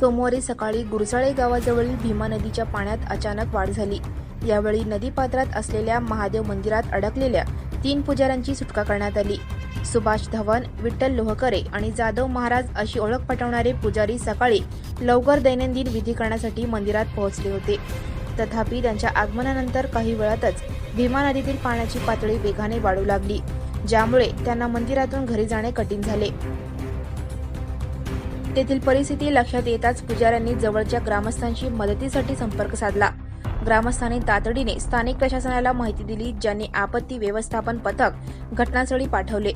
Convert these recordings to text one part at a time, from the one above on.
सोमवारी सकाळी गुरसाळे गावाजवळील भीमा नदीच्या पाण्यात अचानक वाढ झाली. यावेळी नदीपात्रात असलेल्या महादेव मंदिरात अडकलेल्या तीन पुजाऱ्यांची सुटका करण्यात आली. सुभाष धवन विठ्ठल लोहकरे आणि जाधव महाराज अशी ओळख पटवणारे पुजारी सकाळी लवकर दैनंदिन विधी करण्यासाठी मंदिरात पोहोचले होते. तथापि त्यांच्या आगमनानंतर काही वेळातच भीमा नदीतील पाण्याची पातळी वेगाने वाढू लागली ज्यामुळे त्यांना मंदिरातून घरी जाणे कठीण झाले. तेथील परिस्थिती लक्षात येताच पुजाऱ्यांनी जवळच्या ग्रामस्थांशी मदतीसाठी संपर्क साधला. ग्रामस्थांनी तातडीने स्थानिक प्रशासनाला माहिती दिली ज्यांनी आपत्ती व्यवस्थापन पथक घटनास्थळी पाठवले.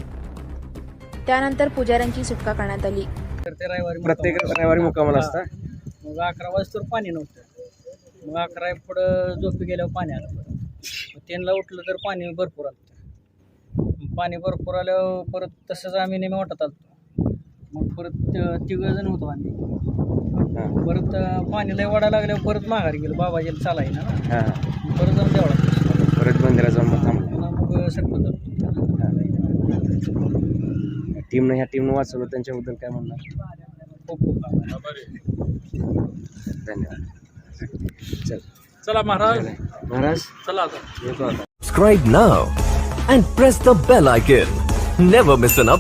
त्यानंतर पुजाऱ्यांची सुटका करण्यात आली. प्रत्येक रविवारी असतं. मुक्कामाला. असता मग अकरा वाजता पाणी नव्हतं. मग अकरा पुढं झोपी गेल्यावर पाणी आलं. त्यांना उठलं तर पाणी भरपूर आलं. पाणी भरपूर आल्यावर परत तसंच आम्ही नेहमी वाटत मग परत तिघं जण होतो आम्ही. परत पाणी लय वाढायला लागल्यावर परत माघारी गेलो. बाबाजीला चालायला ना. हां. परत जाऊन देवळात परत मंदिरात जाऊन मग थांबलो. मग सरपंच. टीमनं ह्या टीमनं वाचवलं. त्यांच्याबद्दल काय म्हणणार? खूप खूप आभार. धन्यवाद. चल. चला महाराज. महाराज. चला आता. येतो आता Subscribe now and press the bell icon. Never miss an update.